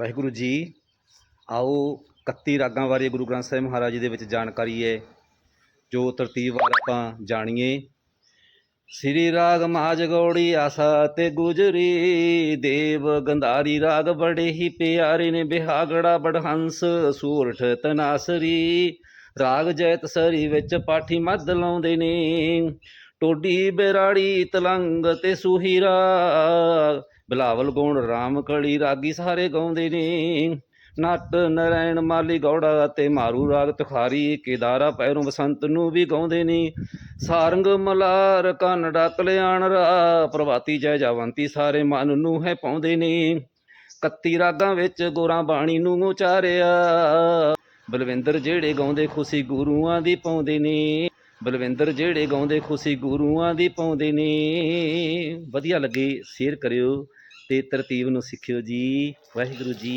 ਵਾਹਿਗੁਰੂ ਜੀ, ਆਓ 31 ਰਾਗਾਂ ਬਾਰੇ ਗੁਰੂ ਗ੍ਰੰਥ ਸਾਹਿਬ ਮਹਾਰਾਜ ਜੀ ਦੇ ਵਿੱਚ ਜਾਣਕਾਰੀ ਹੈ, ਜੋ ਤਰਤੀਬਵਾਰ ਆਪਾਂ ਜਾਣੀਏ। ਸ੍ਰੀ ਰਾਗ ਮਾਜ ਗੌੜੀ ਆਸਾ ਤੇ ਗੁਜਰੀ, ਦੇਵ ਗੰਧਾਰੀ ਰਾਗ ਬੜੇ ਹੀ ਪਿਆਰੇ ਨੇ, ਬਿਹਾਗੜਾ ਬੜਹੰਸ ਸੂਰਠ ਤਨਾਸਰੀ, ਰਾਗ ਜੈਤ ਸਰੀ ਵਿੱਚ ਪਾਠੀ ਮੱਧ ਲਾਉਂਦੇ ਨੇ। ਟੋਡੀ ਬਿਰਾੜੀ ਤਲੰਗ ਤੇ ਸੁਹੀਰਾ ਬਿਲਾਵਲ ਗੁਣ ਰਾਮ ਕਲੀ ਰਾਗੀ ਸਾਰੇ ਗਾਉਂਦੇ ਨੇ। ਨੱਟ ਨਰੈਣ ਮਾਲੀ ਗੌੜਾ ਤੇ ਮਾਰੂ ਰਾਗ ਤੁਖਾਰੀ, ਕੇਦਾਰਾ ਪੈਰੋਂ ਬਸੰਤ ਨੂੰ ਵੀ ਗਾਉਂਦੇ ਨੇ। ਸਾਰੰਗ ਮਲਾਰ ਕੰਨ ਕਲਿਆਣ ਰਾ, ਪ੍ਰਭਾਤੀ ਜੈ ਜਾਵੰਤੀ ਸਾਰੇ ਮਨ ਨੂੰ ਹੈ ਪਾਉਂਦੇ ਨੇ। 31 ਰਾਗਾਂ ਵਿੱਚ ਗੋਰਾਂ ਬਾਣੀ ਨੂੰ ਉਚਾਰਿਆ। ਬਲਵਿੰਦਰ ਜਿਹੜੇ ਗਾਉਂਦੇ ਖੁਸ਼ੀ ਗੁਰੂਆਂ ਦੀ ਪਾਉਂਦੇ ਨੇ। ਬਲਵਿੰਦਰ ਜਿਹੜੇ ਗਾਉਂਦੇ ਖੁਸ਼ੀ ਗੁਰੂਆਂ ਦੀ ਪਾਉਂਦੇ ਨੇ। ਵਧੀਆ ਲੱਗੇ ਸ਼ੇਅਰ ਕਰਿਓ ਤੇ ਤਰਤੀਬ ਨੂੰ ਸਿੱਖਿਓ ਜੀ। ਵਾਹਿਗੁਰੂ ਜੀ